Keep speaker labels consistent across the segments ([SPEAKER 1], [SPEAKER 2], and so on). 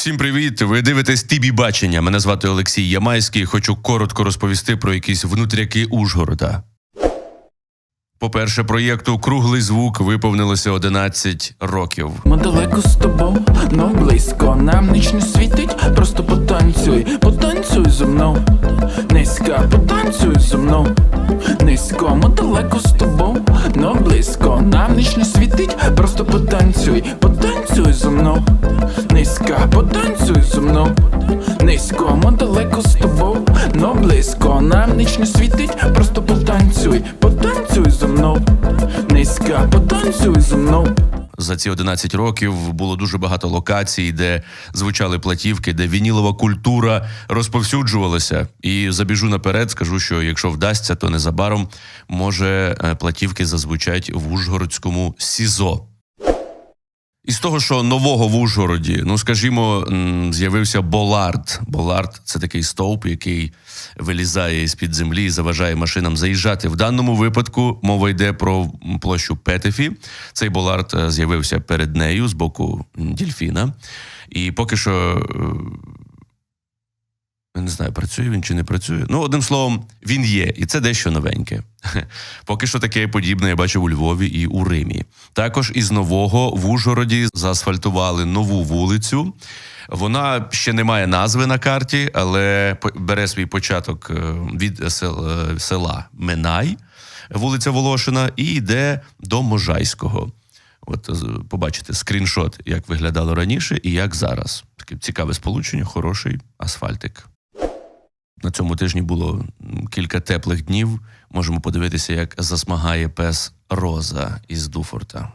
[SPEAKER 1] Всім привіт! Ви дивитесь Тібі бачення. Мене звати Олексій Ямайський. Хочу коротко розповісти про якісь внутряки Ужгорода. По-перше, проєкту Круглий звук виповнилося 11 років.
[SPEAKER 2] Ми далеко з тобою, но близько Нам ніч не світить, просто потанцюй, потанцюй зі мною Низько, потанцюй зі мною Низько, ми далеко з тобою, но близько Нам ніч не світить, просто потанцюй, потанцюй зі мною
[SPEAKER 1] ці 11 років було дуже багато локацій, де звучали платівки, де вінілова культура розповсюджувалася. І забіжу наперед, скажу, що якщо вдасться, то незабаром може е, платівки зазвучать в Ужгородському СІЗО. Із того, що нового в Ужгороді, ну скажімо, з'явився Болард. Болард це такий стовп, який вилізає з під землі і заважає машинам заїжджати. В даному випадку мова йде про площу Петефі. Цей Болард е, з'явився перед нею з боку дільфіна. І поки що. Не знаю, працює він чи не працює. Ну, одним словом, він є, і це дещо новеньке. Поки що таке подібне я бачив у Львові і у Римі. Також із нового в Ужгороді заасфальтували нову вулицю. Вона ще не має назви на карті, але бере свій початок е, від е, села Минай, вулиця Волошина, і йде до Можайського. От побачите скріншот, як виглядало раніше і як зараз. Таке цікаве сполучення, хороший асфальтик. На цьому тижні було кілька теплих днів. Можемо подивитися, як засмагає пес Роза із Дуфорта.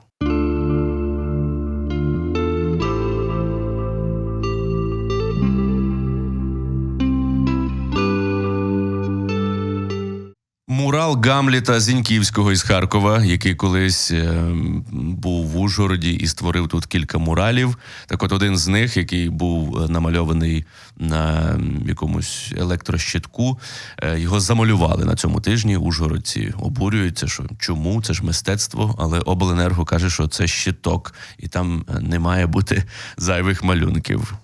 [SPEAKER 1] Мурал Гамліта Зіньківського із Харкова, який колись е, був в Ужгороді і створив тут кілька муралів. Так от один з них, який був е, намальований на якомусь електрощитку, е, його замалювали на цьому тижні. Ужгородці обурюються, що чому це ж мистецтво, але обленерго каже, що це щиток, і там не має бути зайвих малюнків.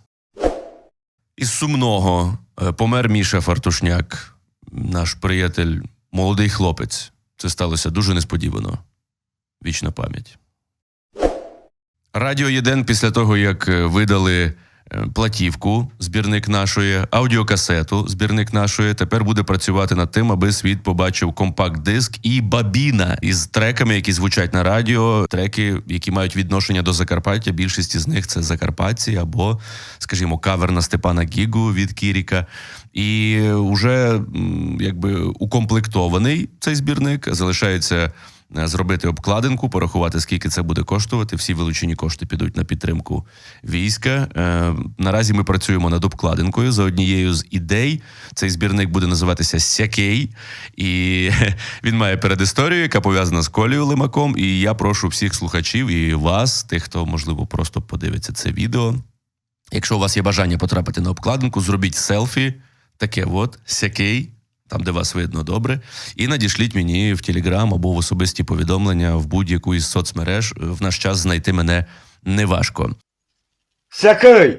[SPEAKER 1] Із сумного помер Міша Фартушняк, наш приятель, молодий хлопець. Це сталося дуже несподівано. Вічна пам'ять. Радіо Єден після того, як е, видали платівку, збірник нашої, аудіокасету, збірник нашої, тепер буде працювати над тим, аби світ побачив компакт-диск і бабіна із треками, які звучать на радіо, треки, які мають відношення до Закарпаття. Більшість з них це Закарпатці або, скажімо, кавер на Степана Гігу від Кіріка. І вже якби укомплектований цей збірник. Залишається е, зробити обкладинку, порахувати, скільки це буде коштувати. Всі вилучені кошти підуть на підтримку війська. Е, Наразі ми працюємо над обкладинкою за однією з ідей. Цей збірник буде називатися Сякей, і він має передісторію, яка пов'язана з Колею Лимаком. І я прошу всіх слухачів і вас, тих, хто можливо просто подивиться це відео. Якщо у вас є бажання потрапити на обкладинку, зробіть селфі, таке от, сякей, там, де вас видно добре, і надішліть мені в Телеграм або в особисті повідомлення в будь-яку із соцмереж. В наш час знайти мене неважко.
[SPEAKER 3] Сякий!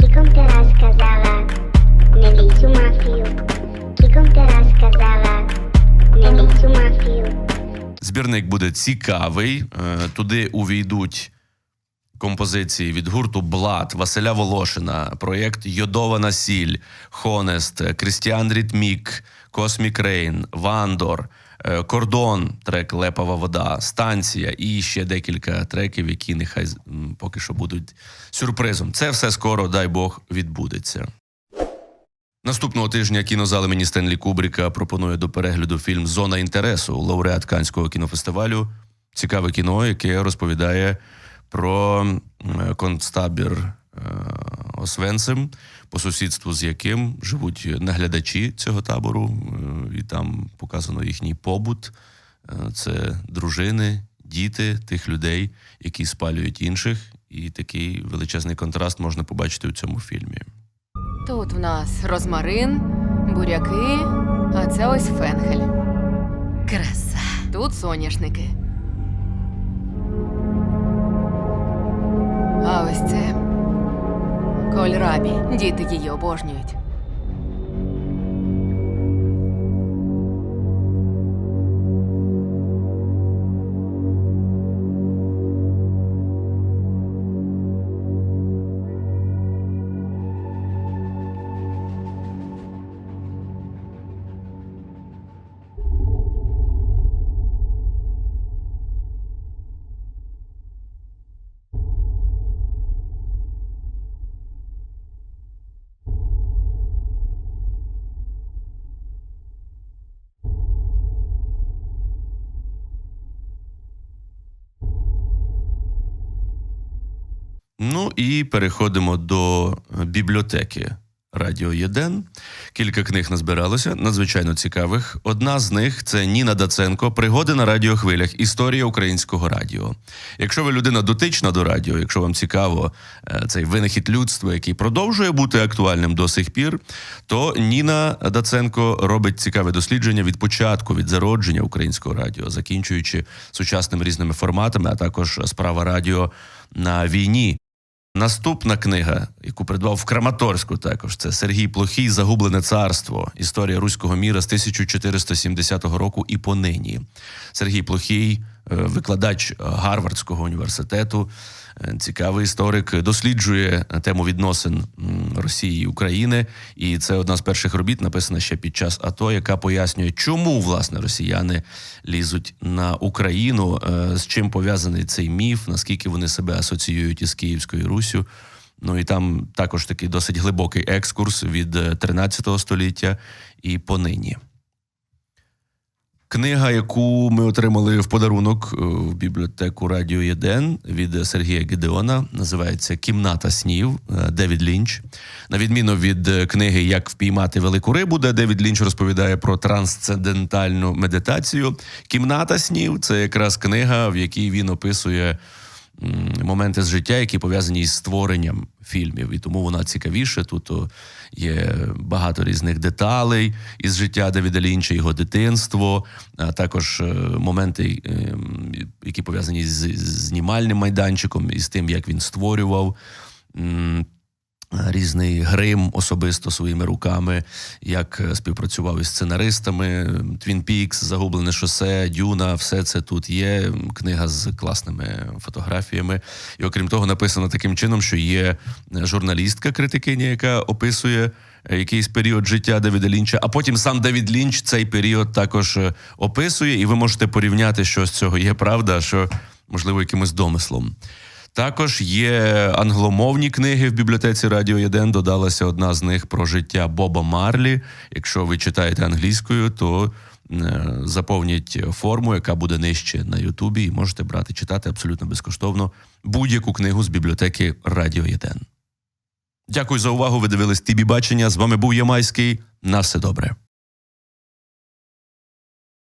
[SPEAKER 4] Кіком ти сказала, не лізь у мафію. Кіком ти сказала, не лізь у мафію.
[SPEAKER 1] Збірник буде цікавий. Е, Туди увійдуть композиції від гурту Блад, Василя Волошина, проєкт Йодована сіль, Хонест, Крістіан Рітмік, Космік Рейн, Вандор, е, Кордон, трек Лепова вода, станція і ще декілька треків, які нехай поки що будуть сюрпризом. Це все скоро, дай Бог, відбудеться. Наступного тижня кінозал імені Стенлі Кубріка пропонує до перегляду фільм Зона інтересу, лауреат Канського кінофестивалю. Цікаве кіно, яке розповідає про концтабір е, Освенцим, по сусідству з яким живуть наглядачі цього табору, е, і там показано їхній побут. Е, Це дружини, діти тих людей, які спалюють інших. І такий величезний контраст можна побачити у цьому фільмі.
[SPEAKER 5] Тут в нас розмарин, буряки, а це ось фенхель. Краса. Тут соняшники. Рабі. Діти її обожнюють.
[SPEAKER 1] І переходимо до бібліотеки Радіо Єден. Кілька книг назбиралося, надзвичайно цікавих. Одна з них це Ніна Даценко Пригоди на радіохвилях. Історія українського радіо. Якщо ви людина дотична до радіо, якщо вам цікаво е, цей винахід людства, який продовжує бути актуальним до сих пір, то Ніна Даценко робить цікаве дослідження від початку, від зародження українського радіо, закінчуючи сучасними різними форматами, а також справа радіо на війні. Наступна книга, яку придбав в Краматорську, також це Сергій Плохій Загублене царство. Історія руського міра з 1470 року і понині. Сергій Плохій, викладач Гарвардського університету, е, цікавий історик, досліджує тему відносин Росії і України. І це одна з перших робіт, написана ще під час АТО, яка пояснює, чому власне росіяни лізуть на Україну, е, з чим пов'язаний цей міф, наскільки вони себе асоціюють із Київською Руссю. Ну і там також такий досить глибокий екскурс від е, 13 століття і понині. Книга, яку ми отримали в подарунок е, в бібліотеку Радіо Єден від Сергія Гедеона, називається Кімната снів е, Девід Лінч. На відміну від е, книги Як впіймати велику рибу, де Девід Лінч розповідає про трансцендентальну медитацію. Кімната снів це якраз книга, в якій він описує моменти з життя, які пов'язані із створенням фільмів, і тому вона цікавіше. Тут є багато різних деталей із життя Девіда Лінча, його дитинство, а також е, моменти, е, які пов'язані з знімальним майданчиком і з тим, як він створював. Різний грим особисто своїми руками, як е, співпрацював із сценаристами. Твін Пікс, Загублене шосе, Дюна, все це тут є. Книга з класними фотографіями. І окрім того, написано таким чином, що є журналістка, критикиня, яка описує е, якийсь період життя Девіда Лінча, а потім сам Девід Лінч цей період також е, описує, і ви можете порівняти, що з цього є правда, що можливо якимось домислом. Також є англомовні книги в бібліотеці Радіо 1. Додалася одна з них про життя Боба Марлі. Якщо ви читаєте англійською, то е, заповніть форму, яка буде нижче на Ютубі, і можете брати читати абсолютно безкоштовно будь-яку книгу з бібліотеки Радіо 1. Дякую за увагу. Ви дивились Тібі Бачення. З вами був Ямайський. На все добре.